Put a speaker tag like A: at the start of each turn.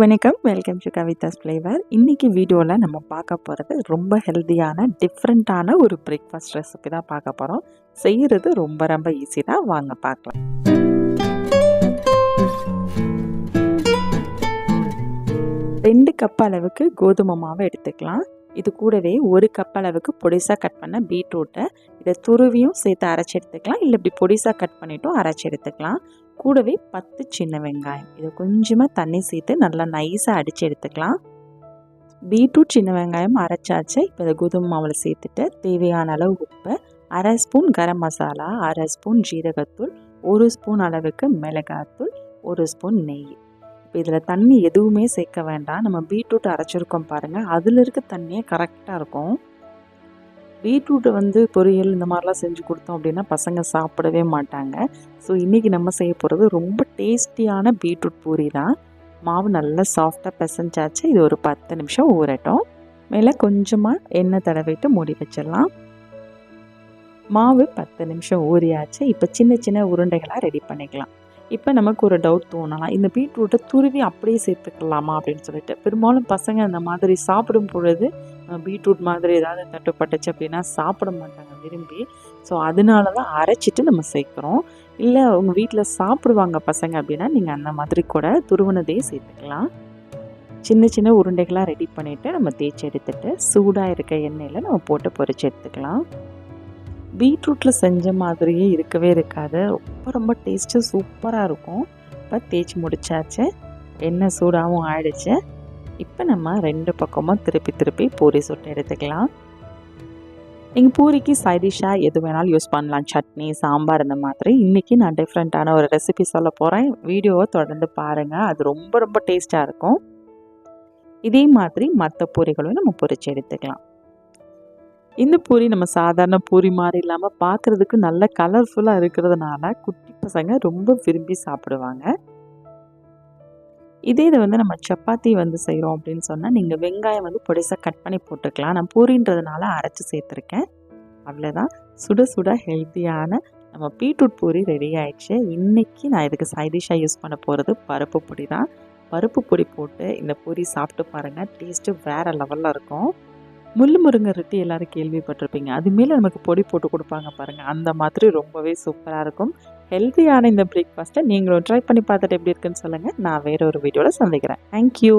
A: வணக்கம். Welcome to Kavidas flavour இன்றைக்கி வீடியோவில் நம்ம பார்க்க போகிறது ரொம்ப ஹெல்த்தியான டிஃப்ரெண்ட்டான ஒரு பிரேக்ஃபாஸ்ட் ரெசிபி தான் பார்க்க போகிறோம் செய்கிறது ரொம்ப ரொம்ப ஈஸி தான். வாங்க பார்க்கலாம். ரெண்டு கப் அளவுக்கு கோதுமை மாவை எடுத்துக்கலாம். இது கூடவே ஒரு கப் அளவுக்கு பொடிசாக கட் பண்ண பீட்ரூட்டை. இதை துருவியும் சேர்த்து அரைச்சி எடுத்துக்கலாம். இல்லை இப்படி பொடிசாக கட் பண்ணிவிட்டும் அரைச்சி எடுத்துக்கலாம். கூடவே பத்து சின்ன வெங்காயம். இதை கொஞ்சமாக தண்ணி சேர்த்து நல்லா நைஸாக அடித்து எடுத்துக்கலாம். பீட்ரூட் சின்ன வெங்காயம் அரைச்சாச்சு. இப்போ இதை குதும் மாவில் சேர்த்துட்டு தேவையான அளவு உப்பு அரை ஸ்பூன் கரம் மசாலா அரை ஸ்பூன் ஜீரகத்தூள் ஒரு ஸ்பூன் அளவுக்கு மிளகாத்தூள் ஒரு ஸ்பூன் நெய். இப்போ இதில் தண்ணி எதுவுமே சேர்க்க வேண்டாம். நம்ம பீட்ரூட் அரைச்சிருக்கோம் பாருங்கள் அதில் இருக்க தண்ணியே கரெக்டாக இருக்கும். பீட்ரூட்டை வந்து பொரியல் இந்த மாதிரிலாம் செஞ்சு கொடுத்தோம் அப்படின்னா பசங்க சாப்பிடவே மாட்டாங்க. ஸோ இன்றைக்கி நம்ம செய்ய போகிறது ரொம்ப டேஸ்டியான பீட்ரூட் பூரி தான். மாவு நல்லா சாஃப்டாக பிசைஞ்சாச்சு. இது ஒரு பத்து நிமிஷம் ஊறட்டும். மேலே கொஞ்சமாக எண்ணெய் தடவிட்டு மூடி வச்சிடலாம். மாவு பத்து நிமிஷம் ஊறியாச்சு. இப்போ சின்ன சின்ன உருண்டைகளாக ரெடி பண்ணிக்கலாம். இப்போ நமக்கு ஒரு டவுட் தோணலாம். இந்த பீட்ரூட்டை துருவி அப்படியே சேர்த்துக்கலாமா அப்படின்னு சொல்லிட்டு. பெரும்பாலும் பசங்க அந்த மாதிரி சாப்பிடும் பொழுது பீட்ரூட் மாதிரி ஏதாவது தட்டுப்பட்டுச்சு அப்படின்னா சாப்பிட மாட்டாங்க விரும்பி. ஸோ அதனால தான் அரைச்சிட்டு நம்ம சேர்க்குறோம். இல்லை உங்கள் வீட்டில் சாப்பிடுவாங்க பசங்க அப்படின்னா நீங்கள் அந்த மாதிரி கூட துருவினதே சேர்த்துக்கலாம். சின்ன சின்ன உருண்டைகளாக ரெடி பண்ணிவிட்டு நம்ம தேய்ச்சி எடுத்துகிட்டு சூடாக இருக்க எண்ணெயில் நம்ம போட்டு பொறிச்சு எடுத்துக்கலாம். பீட்ரூட்டில் செஞ்ச மாதிரியே இருக்கவே இருக்காது. ரொம்ப ரொம்ப டேஸ்ட்டு சூப்பராக இருக்கும். இப்போ தேய்ச்சி முடிச்சாச்சு. எண்ணெய் சூடாகவும் ஆயிடுச்சு. இப்போ நம்ம ரெண்டு பக்கமும் திருப்பி திருப்பி பூரி சுட்டு எடுத்துக்கலாம். நீங்கள் பூரிக்கு சைடிஷாக எது வேணாலும் யூஸ் பண்ணலாம். சட்னி சாம்பார் இந்த மாதிரி. இன்றைக்கி நான் டிஃப்ரெண்ட்டான ஒரு ரெசிபி சொல்ல போகிறேன் வீடியோவை தொடர்ந்து பாருங்கள் அது ரொம்ப ரொம்ப டேஸ்ட்டாக இருக்கும். இதே மாதிரி மற்ற பூரிகளும் நம்ம பொரிச்சு எடுத்துக்கலாம். இந்த பூரி நம்ம சாதாரண பூரி மாதிரி இல்லாமல் பார்க்குறதுக்கு நல்ல கலர்ஃபுல்லாக இருக்கிறதுனால குட்டி பசங்க ரொம்ப விரும்பி சாப்பிடுவாங்க. இதே இதை வந்து நம்ம சப்பாத்தி வந்து செய்கிறோம் அப்படின்னு சொன்னால் நீங்கள் வெங்காயம் வந்து பொடிசாக கட் பண்ணி போட்டுக்கலாம். நான் பூரின்றதுனால அரைச்சி சேர்த்துருக்கேன். அவ்வளோதான் சுட சுட ஹெல்த்தியான நம்ம பீட்ரூட் பூரி ரெடி ஆயிடுச்சு. இன்றைக்கி நான் இதுக்கு சைடிஷாக யூஸ் பண்ண போகிறது பருப்பு பொடி தான். பருப்பு பொடி போட்டு இந்த பூரி சாப்பிட்டு பாருங்கள் டேஸ்ட்டு வேறு லெவலில் இருக்கும். முள்ளு முருங்கை ரொட்டி எல்லோரும் கேள்விப்பட்டிருப்பீங்க. அது மேலே நமக்கு பொடி போட்டு கொடுப்பாங்க பாருங்கள் அந்த மாதிரி ரொம்பவே சூப்பராக இருக்கும். ஹெல்த்தியான இந்த பிரேக்ஃபாஸ்ட்டை நீங்களும் ட்ரை பண்ணி பார்த்துட்டு எப்படி இருக்குன்னு சொல்லுங்கள் நான் வேற ஒரு வீடியோவில் சந்திக்கிறேன். தேங்க்யூ